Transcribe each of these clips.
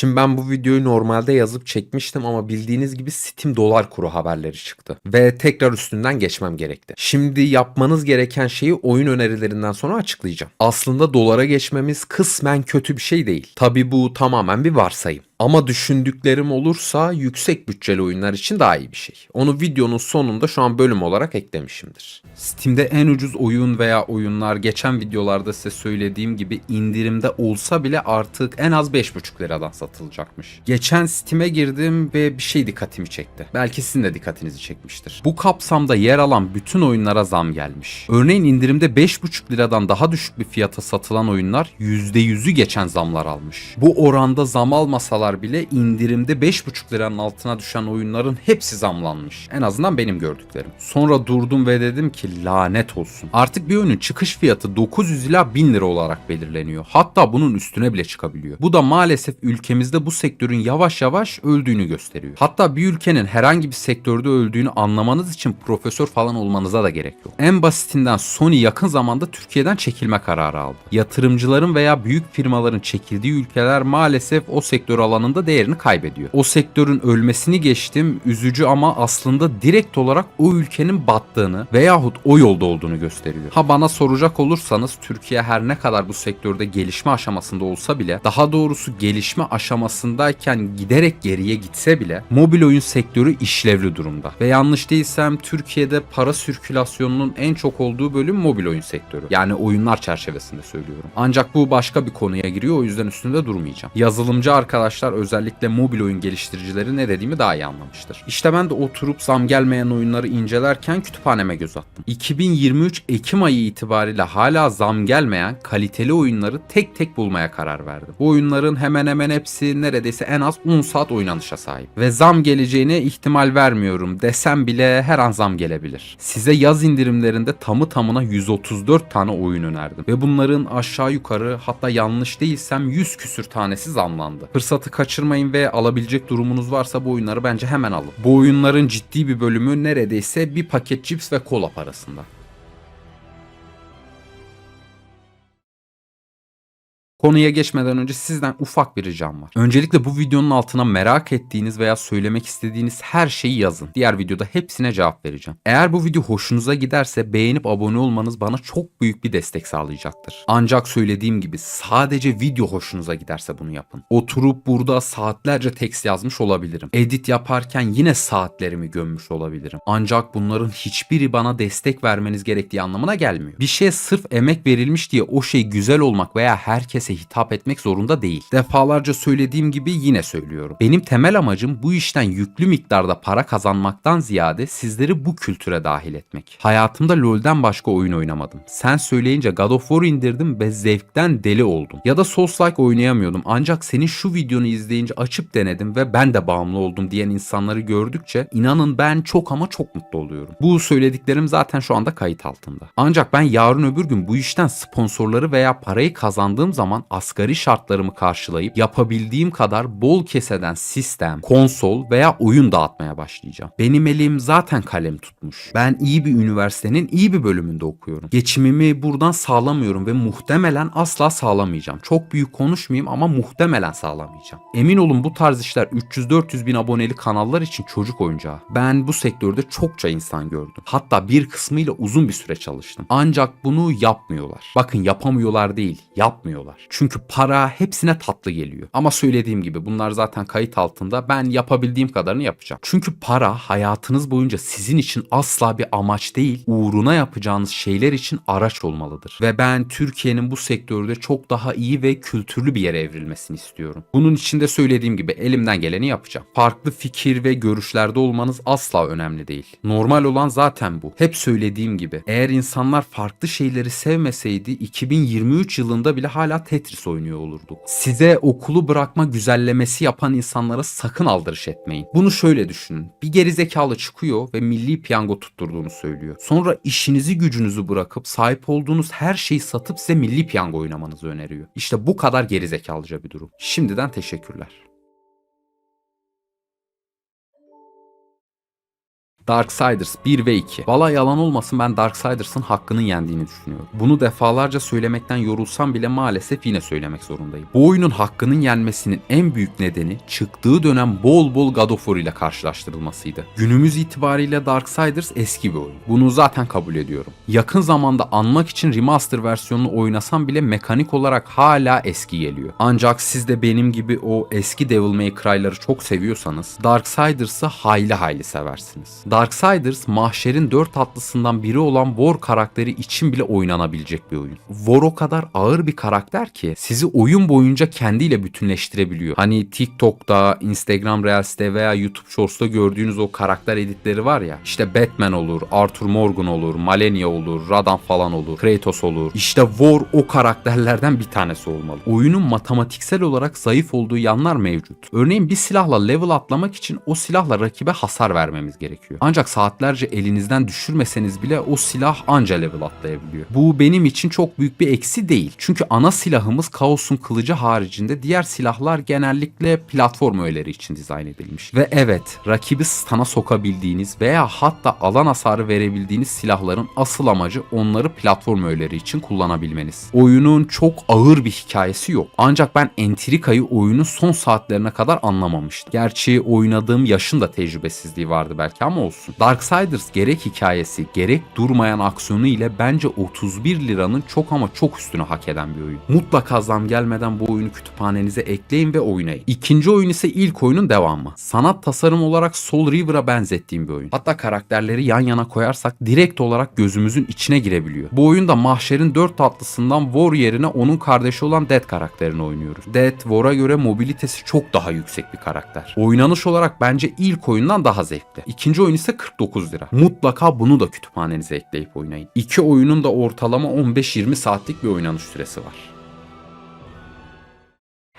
Şimdi ben bu videoyu normalde yazıp çekmiştim ama bildiğiniz gibi Steam dolar kuru haberleri çıktı. Ve tekrar üstünden geçmem gerekti. Şimdi yapmanız gereken şeyi oyun önerilerinden sonra açıklayacağım. Aslında dolara geçmemiz kısmen kötü bir şey değil. Tabi bu tamamen bir varsayım. Ama düşündüklerim olursa yüksek bütçeli oyunlar için daha iyi bir şey. Onu videonun sonunda şu an bölüm olarak eklemişimdir. Steam'de en ucuz oyun veya oyunlar geçen videolarda size söylediğim gibi indirimde olsa bile artık en az 5,5 liradan satılacakmış. Geçen Steam'e girdim ve bir şey dikkatimi çekti. Belki sizin de dikkatinizi çekmiştir. Bu kapsamda yer alan bütün oyunlara zam gelmiş. Örneğin indirimde 5,5 liradan daha düşük bir fiyata satılan oyunlar %100'ü geçen zamlar almış. Bu oranda zam almasalar bile indirimde 5,5 liranın altına düşen oyunların hepsi zamlanmış. En azından benim gördüklerim. Sonra durdum ve dedim ki lanet olsun. Artık bir oyunun çıkış fiyatı 900 ila 1000 lira olarak belirleniyor. Hatta bunun üstüne bile çıkabiliyor. Bu da maalesef ülkemizde bu sektörün yavaş yavaş öldüğünü gösteriyor. Hatta bir ülkenin herhangi bir sektörde öldüğünü anlamanız için profesör falan olmanıza da gerek yok. En basitinden Sony yakın zamanda Türkiye'den çekilme kararı aldı. Yatırımcıların veya büyük firmaların çekildiği ülkeler maalesef o sektör alanında değerini kaybediyor. O sektörün ölmesini geçtim üzücü ama aslında direkt olarak o ülkenin battığını veyahut o yolda olduğunu gösteriyor. Ha bana soracak olursanız Türkiye her ne kadar bu sektörde gelişme aşamasında olsa bile daha doğrusu gelişme aşamasındayken giderek geriye gitse bile mobil oyun sektörü işlevli durumda. Ve yanlış değilsem Türkiye'de para sirkülasyonunun en çok olduğu bölüm mobil oyun sektörü. Yani oyunlar çerçevesinde söylüyorum. Ancak bu başka bir konuya giriyor o yüzden üstünde durmayacağım. Yazılımcı arkadaşlar özellikle mobil oyun geliştiricileri ne dediğimi daha iyi anlamıştır. İşte ben de oturup zam gelmeyen oyunları incelerken kütüphaneme göz attım. 2023 Ekim ayı itibariyle hala zam gelmeyen kaliteli oyunları tek tek bulmaya karar verdim. Bu oyunların hemen hemen hepsi neredeyse en az 10 saat oynanışa sahip. Ve zam geleceğine ihtimal vermiyorum desem bile her an zam gelebilir. Size yaz indirimlerinde tamı tamına 134 tane oyun önerdim. Ve bunların aşağı yukarı hatta yanlış değilsem 100 küsür tanesi zamlandı. Fırsatı kaçırmayın ve alabilecek durumunuz varsa bu oyunları bence hemen alın. Bu oyunların ciddi bir bölümü neredeyse bir paket cips ve kola parasında. Konuya geçmeden önce sizden ufak bir ricam var. Öncelikle bu videonun altına merak ettiğiniz veya söylemek istediğiniz her şeyi yazın. Diğer videoda hepsine cevap vereceğim. Eğer bu video hoşunuza giderse beğenip abone olmanız bana çok büyük bir destek sağlayacaktır. Ancak söylediğim gibi sadece video hoşunuza giderse bunu yapın. Oturup burada saatlerce tekst yazmış olabilirim. Edit yaparken yine saatlerimi gömmüş olabilirim. Ancak bunların hiçbiri bana destek vermeniz gerektiği anlamına gelmiyor. Bir şeye sırf emek verilmiş diye o şey güzel olmak veya herkese hitap etmek zorunda değil. Defalarca söylediğim gibi yine söylüyorum. Benim temel amacım bu işten yüklü miktarda para kazanmaktan ziyade sizleri bu kültüre dahil etmek. Hayatımda LoL'den başka oyun oynamadım. Sen söyleyince God of War indirdim ve zevkten deli oldum. Ya da Souls-like oynayamıyordum ancak senin şu videonu izleyince açıp denedim ve ben de bağımlı oldum diyen insanları gördükçe inanın ben çok ama çok mutlu oluyorum. Bu söylediklerim zaten şu anda kayıt altında. Ancak ben yarın öbür gün bu işten sponsorları veya parayı kazandığım zaman asgari şartlarımı karşılayıp yapabildiğim kadar bol keseden sistem, konsol veya oyun dağıtmaya başlayacağım. Benim elim zaten kalem tutmuş. Ben iyi bir üniversitenin iyi bir bölümünde okuyorum. Geçimimi buradan sağlamıyorum ve muhtemelen asla sağlamayacağım. Çok büyük konuşmayayım ama muhtemelen sağlamayacağım. Emin olun bu tarz işler 300-400 bin aboneli kanallar için çocuk oyuncağı. Ben bu sektörde çokça insan gördüm. Hatta bir kısmıyla uzun bir süre çalıştım. Ancak bunu yapmıyorlar. Bakın yapamıyorlar değil, yapmıyorlar. Çünkü para hepsine tatlı geliyor. Ama söylediğim gibi bunlar zaten kayıt altında. Ben yapabildiğim kadarını yapacağım. Çünkü para hayatınız boyunca sizin için asla bir amaç değil, uğruna yapacağınız şeyler için araç olmalıdır. Ve ben Türkiye'nin bu sektörde çok daha iyi ve kültürlü bir yere evrilmesini istiyorum. Bunun için de söylediğim gibi elimden geleni yapacağım. Farklı fikir ve görüşlerde olmanız asla önemli değil. Normal olan zaten bu. Hep söylediğim gibi eğer insanlar farklı şeyleri sevmeseydi 2023 yılında bile hala Tetris oynuyor olurduk. Size okulu bırakma güzellemesi yapan insanlara sakın aldırış etmeyin. Bunu şöyle düşünün. Bir gerizekalı çıkıyor ve milli piyango tutturduğunu söylüyor. Sonra işinizi gücünüzü bırakıp sahip olduğunuz her şeyi satıp size milli piyango oynamanızı öneriyor. İşte bu kadar gerizekalıca bir durum. Şimdiden teşekkürler. Darksiders 1 ve 2. Valla yalan olmasın ben Darksiders'ın hakkının yendiğini düşünüyorum. Bunu defalarca söylemekten yorulsam bile maalesef yine söylemek zorundayım. Bu oyunun hakkının yenmesinin en büyük nedeni çıktığı dönem bol bol God of War ile karşılaştırılmasıydı. Günümüz itibariyle Darksiders eski bir oyun. Bunu zaten kabul ediyorum. Yakın zamanda anmak için remaster versiyonunu oynasam bile mekanik olarak hala eski geliyor. Ancak siz de benim gibi o eski Devil May Cry'ları çok seviyorsanız Darksiders'ı hayli hayli seversiniz. Darksiders mahşerin dört tatlısından biri olan War karakteri için bile oynanabilecek bir oyun. War o kadar ağır bir karakter ki sizi oyun boyunca kendiyle bütünleştirebiliyor. Hani TikTok'ta, Instagram Reels'te veya YouTube Shorts'ta gördüğünüz o karakter editleri var ya. İşte Batman olur, Arthur Morgan olur, Malenia olur, Radan falan olur, Kratos olur. İşte War o karakterlerden bir tanesi olmalı. Oyunun matematiksel olarak zayıf olduğu yanlar mevcut. Örneğin bir silahla level atlamak için o silahla rakibe hasar vermemiz gerekiyor. Ancak saatlerce elinizden düşürmeseniz bile o silah anca level atlayabiliyor. Bu benim için çok büyük bir eksi değil. Çünkü ana silahımız Kaos'un kılıcı haricinde diğer silahlar genellikle platform öğeleri için dizayn edilmiş. Ve evet rakibi stana sokabildiğiniz veya hatta alan hasarı verebildiğiniz silahların asıl amacı onları platform öğeleri için kullanabilmeniz. Oyunun çok ağır bir hikayesi yok. Ancak ben entrikayı oyunun son saatlerine kadar anlamamıştım. Gerçi oynadığım yaşın da tecrübesizliği vardı belki ama olsun. Darksiders gerek hikayesi gerek durmayan aksiyonu ile bence 31 liranın çok ama çok üstünü hak eden bir oyun. Mutlaka zam gelmeden bu oyunu kütüphanenize ekleyin ve oynayın. İkinci oyun ise ilk oyunun devamı. Sanat tasarım olarak Soul River'a benzettiğim bir oyun. Hatta karakterleri yan yana koyarsak direkt olarak gözümüzün içine girebiliyor. Bu oyunda mahşerin dört tatlısından War yerine onun kardeşi olan Dead karakterini oynuyoruz. Dead, War'a göre mobilitesi çok daha yüksek bir karakter. Oynanış olarak bence ilk oyundan daha zevkli. İkinci oyun ise 49 lira. Mutlaka bunu da kütüphanenize ekleyip oynayın. İki oyunun da ortalama 15-20 saatlik bir oynanış süresi var.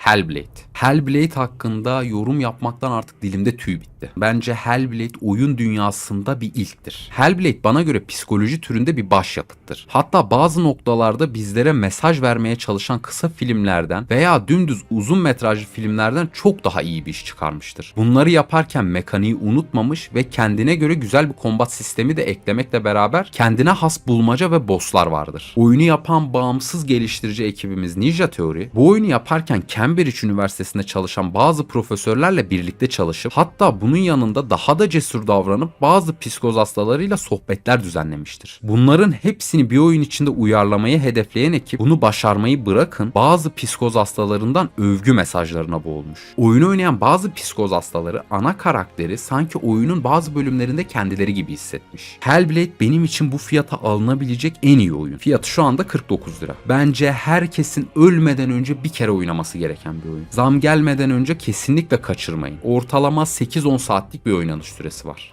Hellblade. Hellblade hakkında yorum yapmaktan artık dilimde tüy bitti. Bence Hellblade oyun dünyasında bir ilktir. Hellblade bana göre psikoloji türünde bir başyapıttır. Hatta bazı noktalarda bizlere mesaj vermeye çalışan kısa filmlerden veya dümdüz uzun metrajlı filmlerden çok daha iyi bir iş çıkarmıştır. Bunları yaparken mekaniği unutmamış ve kendine göre güzel bir kombat sistemi de eklemekle beraber kendine has bulmaca ve bosslar vardır. Oyunu yapan bağımsız geliştirici ekibimiz Ninja Theory bu oyunu yaparken Cambridge Üniversitesi'nde çalışan bazı profesörlerle birlikte çalışıp hatta bunun yanında daha da cesur davranıp bazı psikoz hastalarıyla sohbetler düzenlemiştir. Bunların hepsini bir oyun içinde uyarlamayı hedefleyen ekip bunu başarmayı bırakın bazı psikoz hastalarından övgü mesajlarına boğulmuş. Oyunu oynayan bazı psikoz hastaları ana karakteri sanki oyunun bazı bölümlerinde kendileri gibi hissetmiş. Hellblade benim için bu fiyata alınabilecek en iyi oyun. Fiyatı şu anda 49 lira. Bence herkesin ölmeden önce bir kere oynaması gereken bir oyun. Zam gelmeden önce kesinlikle kaçırmayın. Ortalama 8-10 saatlik bir oynanış süresi var.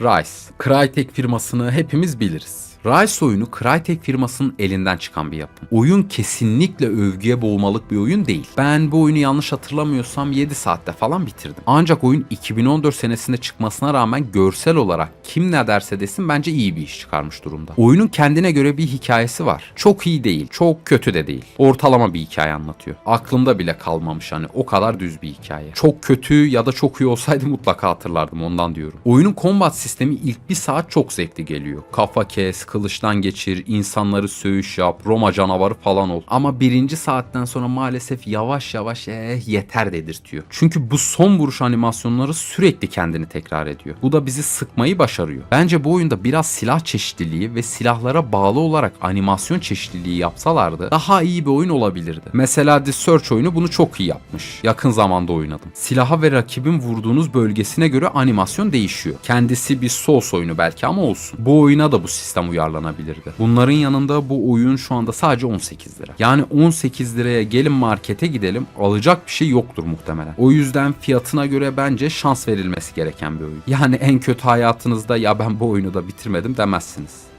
Rise. Crytek firmasını hepimiz biliriz. Rise oyunu Crytek firmasının elinden çıkan bir yapım. Oyun kesinlikle övgüye boğulmalık bir oyun değil. Ben bu oyunu yanlış hatırlamıyorsam 7 saatte falan bitirdim. Ancak oyun 2014 senesinde çıkmasına rağmen görsel olarak kim ne derse desin bence iyi bir iş çıkarmış durumda. Oyunun kendine göre bir hikayesi var. Çok iyi değil, çok kötü de değil. Ortalama bir hikaye anlatıyor. Aklımda bile kalmamış hani o kadar düz bir hikaye. Çok kötü ya da çok iyi olsaydı mutlaka hatırlardım ondan diyorum. Oyunun combat sistemi ilk bir saat çok zevkli geliyor. Kafa kes, kılıçtan geçir, insanları söğüş yap, Roma canavarı falan ol. Ama birinci saatten sonra maalesef yavaş yavaş eh yeter dedirtiyor. Çünkü bu son vuruş animasyonları sürekli kendini tekrar ediyor. Bu da bizi sıkmayı başarıyor. Bence bu oyunda biraz silah çeşitliliği ve silahlara bağlı olarak animasyon çeşitliliği yapsalardı daha iyi bir oyun olabilirdi. Mesela The Search oyunu bunu çok iyi yapmış. Yakın zamanda oynadım. Silaha ve rakibin vurduğunuz bölgesine göre animasyon değişiyor. Kendisi bir Souls oyunu belki ama olsun. Bu oyuna da bu sistem uyarlanabilirdi. Bunların yanında bu oyun şu anda sadece 18 lira. Yani 18 liraya gelin markete gidelim alacak bir şey yoktur muhtemelen. O yüzden fiyatına göre bence şans verilmesi gereken bir oyun. Yani en kötü hayatınızda ya ben bu oyunu da bitirmedim demezsiniz.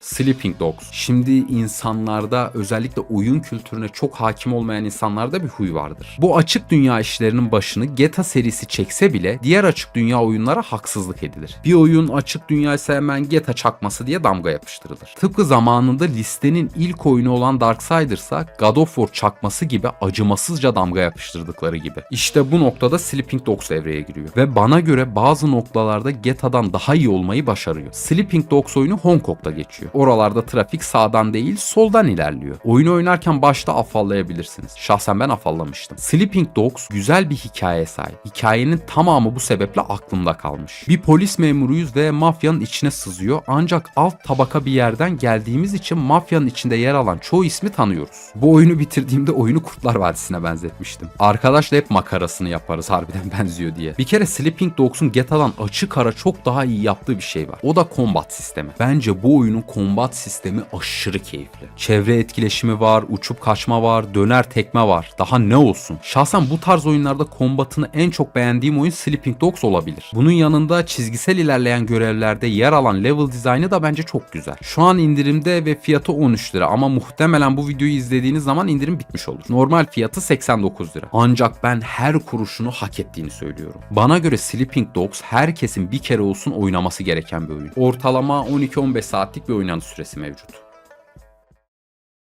Sleeping Dogs. Şimdi insanlarda özellikle oyun kültürüne çok hakim olmayan insanlarda bir huy vardır. Bu açık dünya işlerinin başını GTA serisi çekse bile diğer açık dünya oyunlara haksızlık edilir. Bir oyun açık dünya ise hemen GTA çakması diye damga yapıştırılır. Tıpkı zamanında listenin ilk oyunu olan Darksiders'a God of War çakması gibi acımasızca damga yapıştırdıkları gibi. İşte bu noktada Sleeping Dogs evreye giriyor. Ve bana göre bazı noktalarda GTA'dan daha iyi olmayı başarıyor. Sleeping Dogs oyunu Hong Kong'da geçiyor. Oralarda trafik sağdan değil soldan ilerliyor. Oyunu oynarken başta afallayabilirsiniz. Şahsen ben afallamıştım. Sleeping Dogs güzel bir hikaye sahip. Hikayenin tamamı bu sebeple aklımda kalmış. Bir polis memuruyuz ve mafyanın içine sızıyor ancak alt tabaka bir yerden geldiğimiz için mafyanın içinde yer alan çoğu ismi tanıyoruz. Bu oyunu bitirdiğimde oyunu Kurtlar Vadisi'ne benzetmiştim. Arkadaşla hep makarasını yaparız harbiden benziyor diye. Bir kere Sleeping Dogs'un GTA'dan açık ara çok daha iyi yaptığı bir şey var. O da combat sistemi. Bence bu oyunun combat sistemi aşırı keyifli. Çevre etkileşimi var, uçup kaçma var, döner tekme var. Daha ne olsun? Şahsen bu tarz oyunlarda combat'ını en çok beğendiğim oyun Sleeping Dogs olabilir. Bunun yanında çizgisel ilerleyen görevlerde yer alan level dizaynı da bence çok güzel. Şu an indirimde ve fiyatı 13 lira ama muhtemelen bu videoyu izlediğiniz zaman indirim bitmiş olur. Normal fiyatı 89 lira. Ancak ben her kuruşunu hak ettiğini söylüyorum. Bana göre Sleeping Dogs herkesin bir kere olsun oynaması gereken bir oyun. Ortalama 12-15 saatlik bir oynanış süresi mevcut.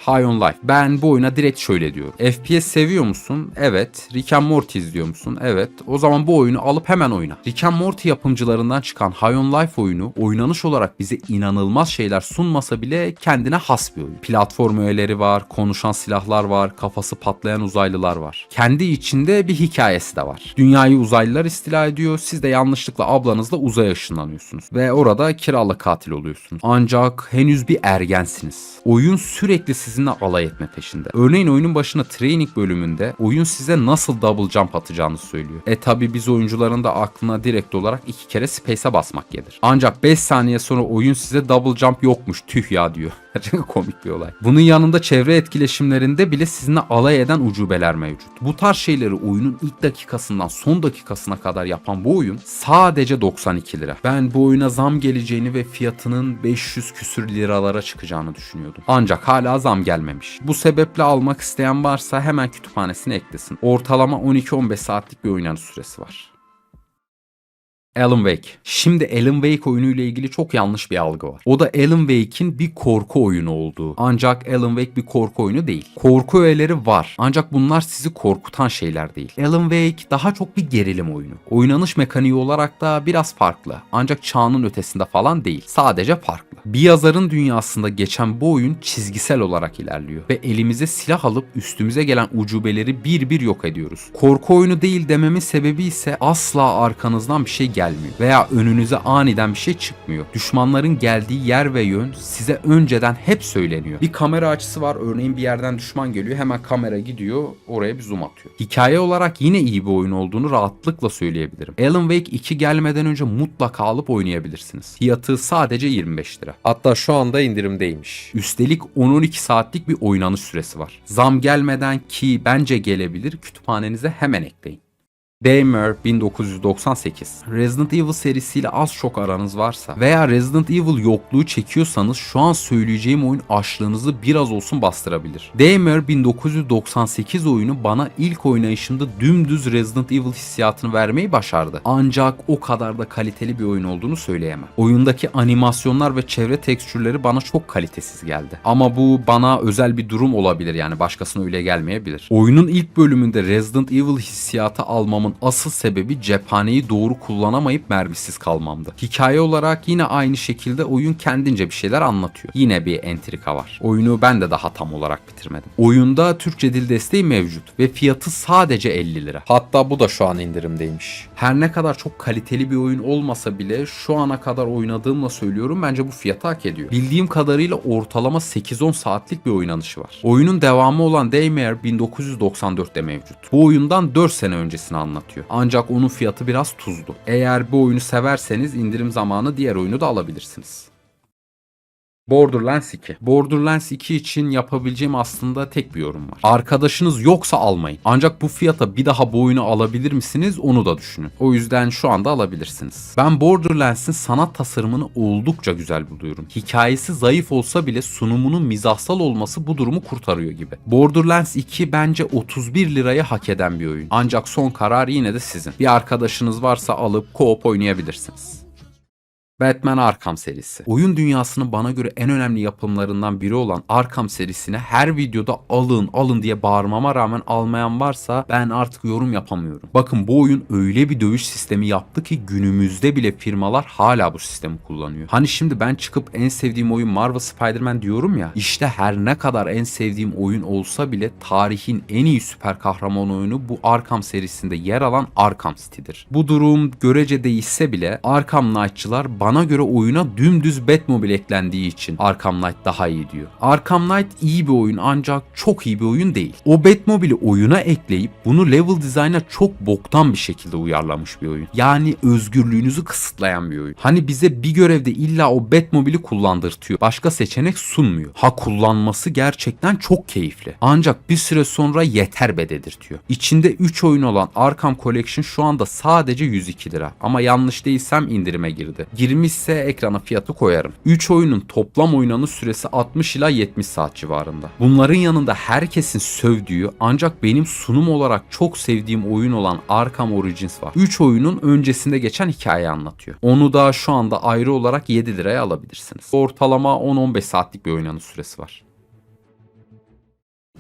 High on Life. Ben bu oyuna direkt şöyle diyorum. FPS seviyor musun? Evet. Rick and Morty izliyor musun? Evet. O zaman bu oyunu alıp hemen oyna. Rick and Morty yapımcılarından çıkan High on Life oyunu oynanış olarak bize inanılmaz şeyler sunmasa bile kendine has bir oyun. Platform öğeleri var, konuşan silahlar var, kafası patlayan uzaylılar var. Kendi içinde bir hikayesi de var. Dünyayı uzaylılar istila ediyor. Siz de yanlışlıkla ablanızla uzaya ışınlanıyorsunuz. Ve orada kiralık katil oluyorsunuz. Ancak henüz bir ergensiniz. Oyun sürekli sizinle alay etme peşinde. Örneğin oyunun başına training bölümünde oyun size nasıl double jump atacağını söylüyor. E tabi biz oyuncuların da aklına direkt olarak iki kere space'e basmak gelir. Ancak 5 saniye sonra oyun size double jump yokmuş tüh ya diyor. Gerçekten komik bir olay. Bunun yanında çevre etkileşimlerinde bile sizinle alay eden ucubeler mevcut. Bu tarz şeyleri oyunun ilk dakikasından son dakikasına kadar yapan bu oyun sadece 92 lira. Ben bu oyuna zam geleceğini ve fiyatının 500 küsür liralara çıkacağını düşünüyordum. Ancak hala zam gelmemiş. Bu sebeple almak isteyen varsa hemen kütüphanesine eklesin. Ortalama 12-15 saatlik bir oynanış süresi var. Alan Wake. Şimdi Alan Wake oyunuyla ilgili çok yanlış bir algı var. O da Alan Wake'in bir korku oyunu olduğu. Ancak Alan Wake bir korku oyunu değil. Korku öğeleri var. Ancak bunlar sizi korkutan şeyler değil. Alan Wake daha çok bir gerilim oyunu. Oynanış mekaniği olarak da biraz farklı. Ancak çağının ötesinde falan değil. Sadece farklı. Bir yazarın dünyasında geçen bu oyun çizgisel olarak ilerliyor. Ve elimize silah alıp üstümüze gelen ucubeleri bir bir yok ediyoruz. Korku oyunu değil dememin sebebi ise asla arkanızdan bir şey gelmiyor veya önünüze aniden bir şey çıkmıyor. Düşmanların geldiği yer ve yön size önceden hep söyleniyor. Bir kamera açısı var örneğin bir yerden düşman geliyor hemen kamera gidiyor oraya bir zoom atıyor. Hikaye olarak yine iyi bir oyun olduğunu rahatlıkla söyleyebilirim. Alan Wake 2 gelmeden önce mutlaka alıp oynayabilirsiniz. Fiyatı sadece 25 lira. Hatta şu anda indirimdeymiş. Üstelik 10-12 saatlik bir oynanış süresi var. Zam gelmeden ki bence gelebilir kütüphanenize hemen ekleyin. Daymare 1998. Resident Evil serisiyle az çok aranız varsa veya Resident Evil yokluğu çekiyorsanız şu an söyleyeceğim oyun açlığınızı biraz olsun bastırabilir. Daymare 1998 oyunu bana ilk oynayışımda dümdüz Resident Evil hissiyatını vermeyi başardı. Ancak o kadar da kaliteli bir oyun olduğunu söyleyemem. Oyundaki animasyonlar ve çevre tekstürleri bana çok kalitesiz geldi. Ama bu bana özel bir durum olabilir yani başkasına öyle gelmeyebilir. Oyunun ilk bölümünde Resident Evil hissiyatı almamın asıl sebebi cephaneyi doğru kullanamayıp mermisiz kalmamdı. Hikaye olarak yine aynı şekilde oyun kendince bir şeyler anlatıyor. Yine bir entrika var. Oyunu ben de daha tam olarak bitirmedim. Oyunda Türkçe dil desteği mevcut ve fiyatı sadece 50 lira. Hatta bu da şu an indirimdeymiş. Her ne kadar çok kaliteli bir oyun olmasa bile şu ana kadar oynadığımla söylüyorum bence bu fiyatı hak ediyor. Bildiğim kadarıyla ortalama 8-10 saatlik bir oynanışı var. Oyunun devamı olan Daymare 1994'te mevcut. Bu oyundan 4 sene öncesini anlatıyor. Ancak onun fiyatı biraz tuzlu. Eğer bu oyunu severseniz indirim zamanı diğer oyunu da alabilirsiniz. Borderlands 2. Borderlands 2 için yapabileceğim aslında tek bir yorum var. Arkadaşınız yoksa almayın. Ancak bu fiyata bir daha bu oyunu alabilir misiniz onu da düşünün. O yüzden şu anda alabilirsiniz. Ben Borderlands'in sanat tasarımını oldukça güzel buluyorum. Hikayesi zayıf olsa bile sunumunun mizahsal olması bu durumu kurtarıyor gibi. Borderlands 2 bence 31 liraya hak eden bir oyun. Ancak son karar yine de sizin. Bir arkadaşınız varsa alıp co-op oynayabilirsiniz. Batman Arkham serisi. Oyun dünyasının bana göre en önemli yapımlarından biri olan Arkham serisine her videoda alın alın diye bağırmama rağmen almayan varsa ben artık yorum yapamıyorum. Bakın bu oyun öyle bir dövüş sistemi yaptı ki günümüzde bile firmalar hala bu sistemi kullanıyor. Hani şimdi ben çıkıp en sevdiğim oyun Marvel Spider-Man diyorum ya işte her ne kadar en sevdiğim oyun olsa bile tarihin en iyi süper kahraman oyunu bu Arkham serisinde yer alan Arkham City'dir. Bu durum görece değişse bile Arkham Knight'çılar bana göre oyuna dümdüz Batmobile eklendiği için Arkham Knight daha iyi diyor. Arkham Knight iyi bir oyun ancak çok iyi bir oyun değil. O Batmobile'i oyuna ekleyip bunu level design'a çok boktan bir şekilde uyarlamış bir oyun. Yani özgürlüğünüzü kısıtlayan bir oyun. Hani bize bir görevde illa o Batmobile'i kullandırtıyor. Başka seçenek sunmuyor. Ha kullanması gerçekten çok keyifli. Ancak bir süre sonra yeter be dedirtiyor. İçinde 3 oyun olan Arkham Collection şu anda sadece 102 lira. Ama yanlış değilsem indirime girdi. Girmişse ekrana fiyatı koyarım. 3 oyunun toplam oynanış süresi 60 ila 70 saat civarında. Bunların yanında herkesin sövdüğü ancak benim sunum olarak çok sevdiğim oyun olan Arkham Origins var. 3 oyunun öncesinde geçen hikayeyi anlatıyor. Onu da şu anda ayrı olarak 7 liraya alabilirsiniz. Ortalama 10-15 saatlik bir oynanış süresi var.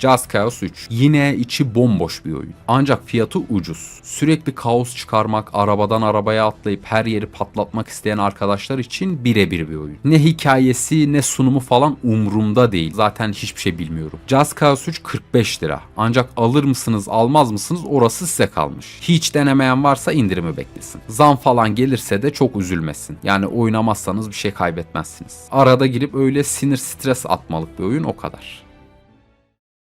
Just Chaos 3. Yine içi bomboş bir oyun. Ancak fiyatı ucuz. Sürekli kaos çıkarmak, arabadan arabaya atlayıp her yeri patlatmak isteyen arkadaşlar için birebir bir oyun. Ne hikayesi ne sunumu falan umrumda değil. Zaten hiçbir şey bilmiyorum. Just Cause 3 45 lira. Ancak alır mısınız almaz mısınız orası size kalmış. Hiç denemeyen varsa indirimi beklesin. Zam falan gelirse de çok üzülmesin. Yani oynamazsanız bir şey kaybetmezsiniz. Arada girip öyle sinir stres atmalık bir oyun o kadar.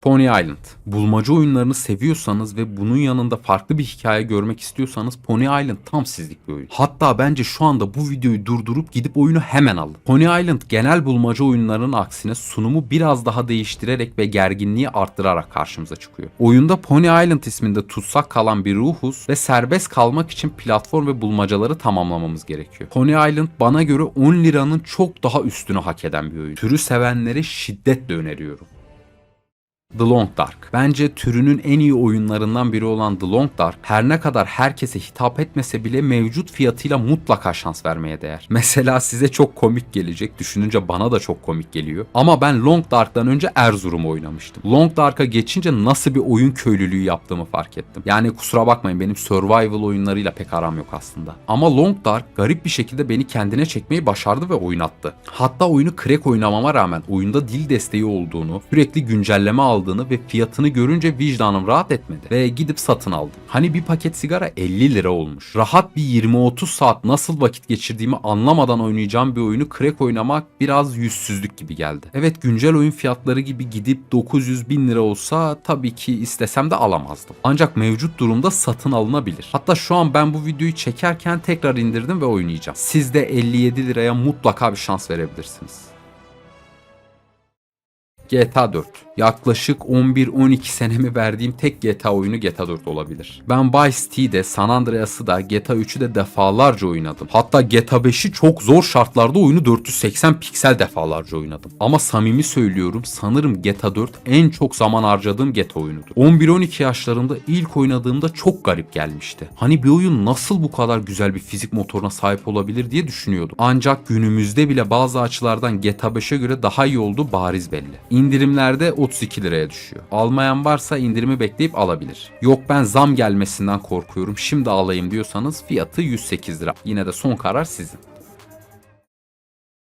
Pony Island. Bulmaca oyunlarını seviyorsanız ve bunun yanında farklı bir hikaye görmek istiyorsanız Pony Island tam sizlik bir oyun. Hatta bence şu anda bu videoyu durdurup gidip oyunu hemen alın. Pony Island genel bulmaca oyunlarının aksine sunumu biraz daha değiştirerek ve gerginliği arttırarak karşımıza çıkıyor. Oyunda Pony Island isminde tutsak kalan bir ruhuz ve serbest kalmak için platform ve bulmacaları tamamlamamız gerekiyor. Pony Island bana göre 10 liranın çok daha üstünü hak eden bir oyun. Türü sevenlere şiddetle öneriyorum. The Long Dark. Bence türünün en iyi oyunlarından biri olan The Long Dark her ne kadar herkese hitap etmese bile mevcut fiyatıyla mutlaka şans vermeye değer. Mesela size çok komik gelecek. Düşününce bana da çok komik geliyor. Ama ben Long Dark'tan önce Erzurum oynamıştım. Long Dark'a geçince nasıl bir oyun köylülüğü yaptığımı fark ettim. Yani kusura bakmayın benim survival oyunlarıyla pek aram yok aslında. Ama Long Dark garip bir şekilde beni kendine çekmeyi başardı ve oynattı. Hatta oyunu crack oynamama rağmen oyunda dil desteği olduğunu, sürekli güncelleme aldığını ve fiyatını görünce vicdanım rahat etmedi ve gidip satın aldım. Hani bir paket sigara 50 lira olmuş. Rahat bir 20-30 saat nasıl vakit geçirdiğimi anlamadan oynayacağım bir oyunu crack oynamak biraz yüzsüzlük gibi geldi. Evet güncel oyun fiyatları gibi gidip 900 bin lira olsa tabii ki istesem de alamazdım. Ancak mevcut durumda satın alınabilir. Hatta şu an ben bu videoyu çekerken tekrar indirdim ve oynayacağım. Siz de 57 liraya mutlaka bir şans verebilirsiniz. GTA 4. Yaklaşık 11-12 senemi verdiğim tek GTA oyunu GTA 4 olabilir. Ben Vice City'de, San Andreas'ı da, GTA 3'ü de defalarca oynadım. Hatta GTA 5'i çok zor şartlarda oyunu 480 piksel defalarca oynadım. Ama samimi söylüyorum sanırım GTA 4 en çok zaman harcadığım GTA oyunudur. 11-12 yaşlarımda ilk oynadığımda çok garip gelmişti. Hani bir oyun nasıl bu kadar güzel bir fizik motoruna sahip olabilir diye düşünüyordum. Ancak günümüzde bile bazı açılardan GTA 5'e göre daha iyi olduğu bariz belli. İndirimlerde 32 liraya düşüyor. Almayan varsa indirimi bekleyip alabilir. Yok ben zam gelmesinden korkuyorum şimdi alayım diyorsanız fiyatı 108 lira. Yine de son karar sizin.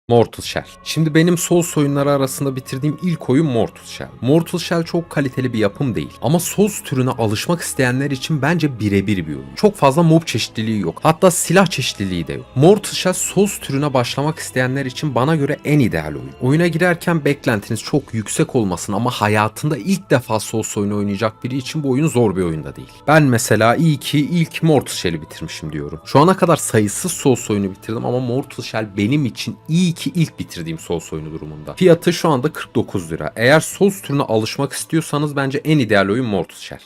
Mortal Shell. Şimdi benim Souls oyunları arasında bitirdiğim ilk oyun Mortal Shell. Mortal Shell çok kaliteli bir yapım değil. Ama Souls türüne alışmak isteyenler için bence birebir bir oyun. Çok fazla mob çeşitliliği yok. Hatta silah çeşitliliği de yok. Mortal Shell Souls türüne başlamak isteyenler için bana göre en ideal oyun. Oyuna girerken beklentiniz çok yüksek olmasın ama hayatında ilk defa Souls oyunu oynayacak biri için bu oyun zor bir oyunda değil. Ben mesela iyi ki ilk Mortal Shell'i bitirmişim diyorum. Şu ana kadar sayısız Souls oyunu bitirdim ama Mortal Shell benim için iyi ki ilk bitirdiğim Souls oyunu durumunda. Fiyatı şu anda 49 lira. Eğer Souls türüne alışmak istiyorsanız bence en ideal oyun Mortal Shell.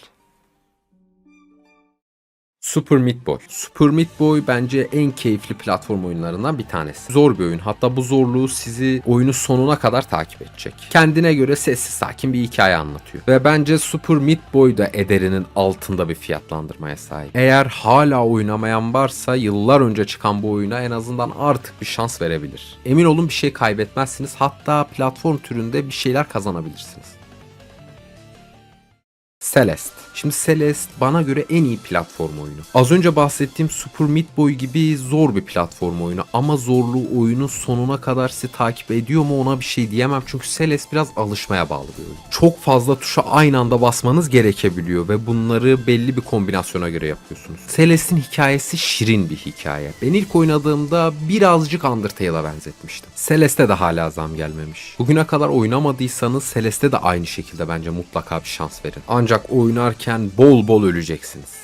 Super Meat Boy. Super Meat Boy bence en keyifli platform oyunlarından bir tanesi. Zor bir oyun. Hatta bu zorluğu sizi oyunu sonuna kadar takip edecek. Kendine göre sessiz sakin bir hikaye anlatıyor. Ve bence Super Meat Boy da ederinin altında bir fiyatlandırmaya sahip. Eğer hala oynamayan varsa yıllar önce çıkan bu oyuna en azından artık bir şans verebilir. Emin olun bir şey kaybetmezsiniz. Hatta platform türünde bir şeyler kazanabilirsiniz. Celeste. Şimdi Celeste bana göre en iyi platform oyunu. Az önce bahsettiğim Super Meat Boy gibi zor bir platform oyunu ama zorluğu oyunun sonuna kadar sizi takip ediyor mu ona bir şey diyemem çünkü Celeste biraz alışmaya bağlı bir oyun. Çok fazla tuşa aynı anda basmanız gerekebiliyor ve bunları belli bir kombinasyona göre yapıyorsunuz. Celeste'in hikayesi şirin bir hikaye. Ben ilk oynadığımda birazcık Undertale'a benzetmiştim. Celeste de hala zam gelmemiş. Bugüne kadar oynamadıysanız Celeste de aynı şekilde bence mutlaka bir şans verin. Ancak oynarken bol bol öleceksiniz.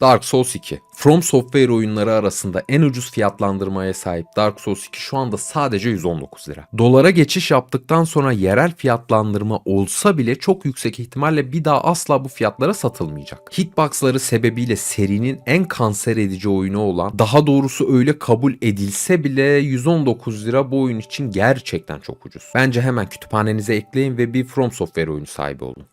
Dark Souls 2. From Software oyunları arasında en ucuz fiyatlandırmaya sahip Dark Souls 2 şu anda sadece 119 lira. Dolara geçiş yaptıktan sonra yerel fiyatlandırma olsa bile çok yüksek ihtimalle bir daha asla bu fiyatlara satılmayacak. Hitboxları sebebiyle serinin en kanser edici oyunu olan, daha doğrusu öyle kabul edilse bile 119 lira bu oyun için gerçekten çok ucuz. Bence hemen kütüphanenize ekleyin ve bir From Software oyunu sahibi olun.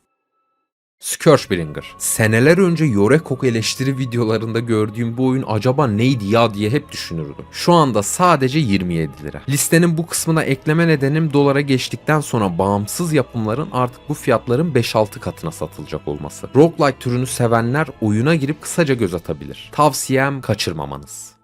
Scourgebringer. Seneler önce Yorekok eleştiri videolarında gördüğüm bu oyun acaba neydi ya diye hep düşünürdüm. Şu anda sadece 27 lira. Listenin bu kısmına ekleme nedenim dolara geçtikten sonra bağımsız yapımların artık bu fiyatların 5-6 katına satılacak olması. Roguelike türünü sevenler oyuna girip kısaca göz atabilir. Tavsiyem kaçırmamanız.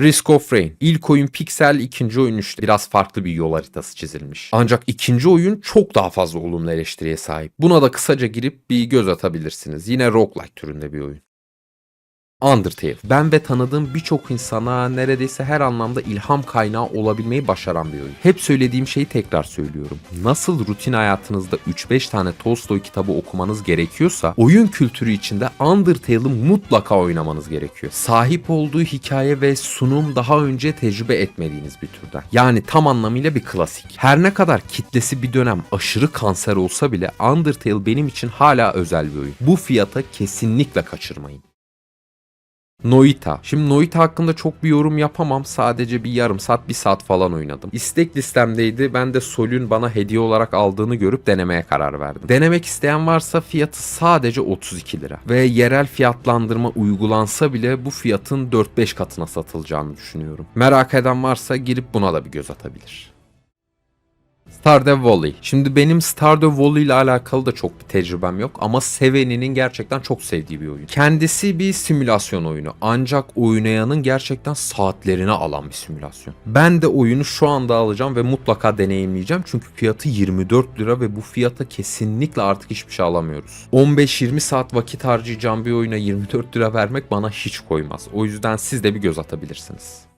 Risk of Rain. İlk oyun Pixel, ikinci oyun işte biraz farklı bir yol haritası çizilmiş. Ancak ikinci oyun çok daha fazla olumlu eleştiriye sahip. Buna da kısaca girip bir göz atabilirsiniz. Yine roguelike türünde bir oyun. Undertale. Ben ve tanıdığım birçok insana neredeyse her anlamda ilham kaynağı olabilmeyi başaran bir oyun. Hep söylediğim şeyi tekrar söylüyorum. Nasıl rutin hayatınızda 3-5 tane Tolstoy kitabı okumanız gerekiyorsa oyun kültürü içinde Undertale'ı mutlaka oynamanız gerekiyor. Sahip olduğu hikaye ve sunum daha önce tecrübe etmediğiniz bir türden. Yani tam anlamıyla bir klasik. Her ne kadar kitlesi bir dönem aşırı kanser olsa bile Undertale benim için hala özel bir oyun. Bu fiyata kesinlikle kaçırmayın. Noita. Şimdi Noita hakkında çok bir yorum yapamam. Sadece bir yarım saat, bir saat falan oynadım. İstek listemdeydi. Ben de Sol'ün bana hediye olarak aldığını görüp denemeye karar verdim. Denemek isteyen varsa fiyatı sadece 32 lira. Ve yerel fiyatlandırma uygulansa bile bu fiyatın 4-5 katına satılacağını düşünüyorum. Merak eden varsa girip buna da bir göz atabilir. Stardew Valley. Şimdi benim Stardew Valley ile alakalı da çok bir tecrübem yok ama seveninin gerçekten çok sevdiği bir oyun. Kendisi bir simülasyon oyunu ancak oynayanın gerçekten saatlerini alan bir simülasyon. Ben de oyunu şu anda alacağım ve mutlaka deneyimleyeceğim çünkü fiyatı 24 lira ve bu fiyata kesinlikle artık hiçbir şey alamıyoruz. 15-20 saat vakit harcayacağım bir oyuna 24 lira vermek bana hiç koymaz. O yüzden siz de bir göz atabilirsiniz.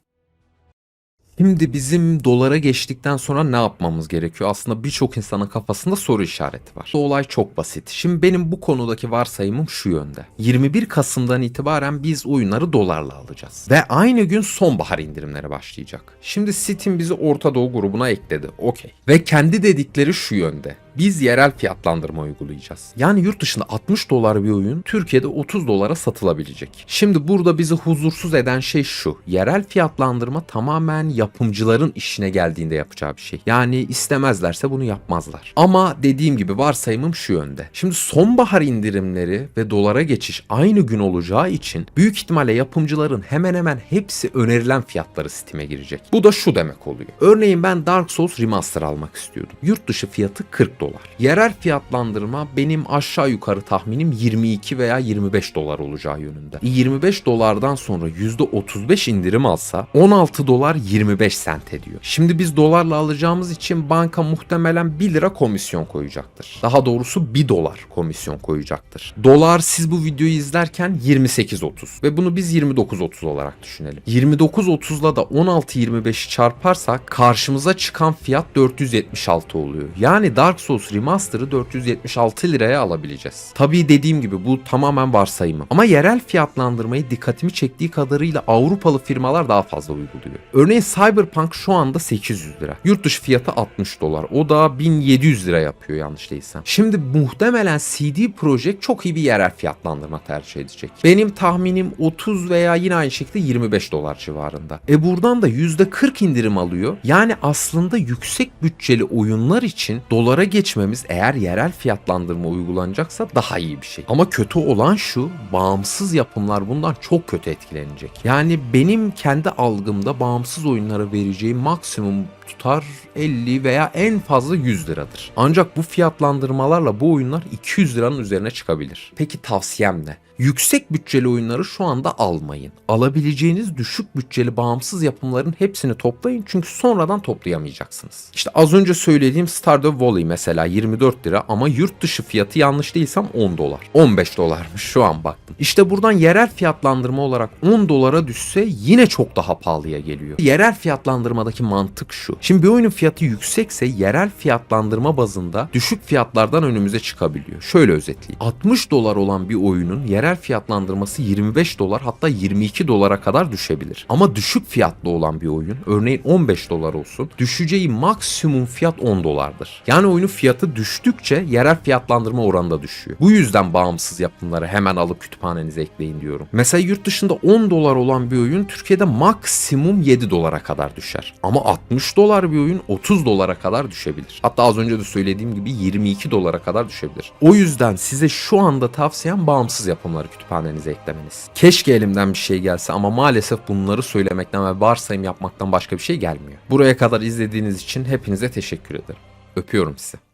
Şimdi bizim dolara geçtikten sonra ne yapmamız gerekiyor? Aslında birçok insanın kafasında soru işareti var. Olay çok basit. Şimdi benim bu konudaki varsayımım şu yönde. 21 Kasım'dan itibaren biz oyunları dolarla alacağız. Ve aynı gün sonbahar indirimleri başlayacak. Şimdi Steam bizi Orta Doğu grubuna ekledi. Okey. Ve kendi dedikleri şu yönde. Biz yerel fiyatlandırma uygulayacağız. Yani yurt dışında 60 dolar bir oyun Türkiye'de 30 dolara satılabilecek. Şimdi burada bizi huzursuz eden şey şu. Yerel fiyatlandırma tamamen yapımcıların işine geldiğinde yapacağı bir şey. Yani istemezlerse bunu yapmazlar. Ama dediğim gibi varsayımım şu yönde. Şimdi sonbahar indirimleri ve dolara geçiş aynı gün olacağı için büyük ihtimalle yapımcıların hemen hemen hepsi önerilen fiyatları Steam'e girecek. Bu da şu demek oluyor. Örneğin ben Dark Souls Remaster almak istiyordum. Yurt dışı fiyatı 40 dolar. Yerel fiyatlandırma benim aşağı yukarı tahminim 22 veya 25 dolar olacağı yönünde. 25 dolardan sonra %35 indirim alsa 16 dolar 25 sent ediyor. Şimdi biz dolarla alacağımız için banka muhtemelen 1 lira komisyon koyacaktır. Daha doğrusu 1 dolar komisyon koyacaktır. Dolar siz bu videoyu izlerken 28.30 ve bunu biz 29.30 olarak düşünelim. 29.30'la da 16.25'i çarparsak karşımıza çıkan fiyat 476 oluyor. Yani Dark Souls Souls Remaster'ı 476 liraya alabileceğiz. Tabii dediğim gibi bu tamamen varsayımı. Ama yerel fiyatlandırmayı dikkatimi çektiği kadarıyla Avrupalı firmalar daha fazla uyguluyor. Örneğin Cyberpunk şu anda 800 lira. Yurt dışı fiyatı 60 dolar. O da 1700 lira yapıyor yanlış değilsem. Şimdi muhtemelen CD Projekt çok iyi bir yerel fiyatlandırma tercih edecek. Benim tahminim 30 veya yine aynı şekilde 25 dolar civarında. E buradan da %40 indirim alıyor. Yani aslında yüksek bütçeli oyunlar için dolara geçmemiz eğer yerel fiyatlandırma uygulanacaksa daha iyi bir şey. Ama kötü olan şu, bağımsız yapımlar bundan çok kötü etkilenecek. Yani benim kendi algımda bağımsız oyunlara vereceğim maksimum tutar 50 veya en fazla 100 liradır. Ancak bu fiyatlandırmalarla bu oyunlar 200 liranın üzerine çıkabilir. Peki tavsiyem ne? Yüksek bütçeli oyunları şu anda almayın. Alabileceğiniz düşük bütçeli bağımsız yapımların hepsini toplayın çünkü sonradan toplayamayacaksınız. İşte az önce söylediğim Stardew Valley mesela 24 lira ama yurt dışı fiyatı yanlış değilsem 10 dolar. 15 dolarmış şu an baktım. İşte buradan yerel fiyatlandırma olarak 10 dolara düşse yine çok daha pahalıya geliyor. Yerel fiyatlandırmadaki mantık şu. Şimdi bir oyunun fiyatı yüksekse yerel fiyatlandırma bazında düşük fiyatlardan önümüze çıkabiliyor. Şöyle özetleyeyim. 60 dolar olan bir oyunun yerel fiyatlandırması 25 dolar hatta 22 dolara kadar düşebilir. Ama düşük fiyatlı olan bir oyun örneğin 15 dolar olsun düşeceği maksimum fiyat 10 dolardır. Yani oyunun fiyatı düştükçe yerel fiyatlandırma oranı da düşüyor. Bu yüzden bağımsız yapımları hemen alıp kütüphanenize ekleyin diyorum. Mesela yurt dışında 10 dolar olan bir oyun Türkiye'de maksimum 7 dolara kadar düşer. Ama 60 dolar bir oyun 30 dolara kadar düşebilir. Hatta az önce de söylediğim gibi 22 dolara kadar düşebilir. O yüzden size şu anda tavsiyem bağımsız yapımları kütüphanenize eklemeniz. Keşke elimden bir şey gelse ama maalesef bunları söylemekten ve varsayım yapmaktan başka bir şey gelmiyor. Buraya kadar izlediğiniz için hepinize teşekkür ederim. Öpüyorum sizi.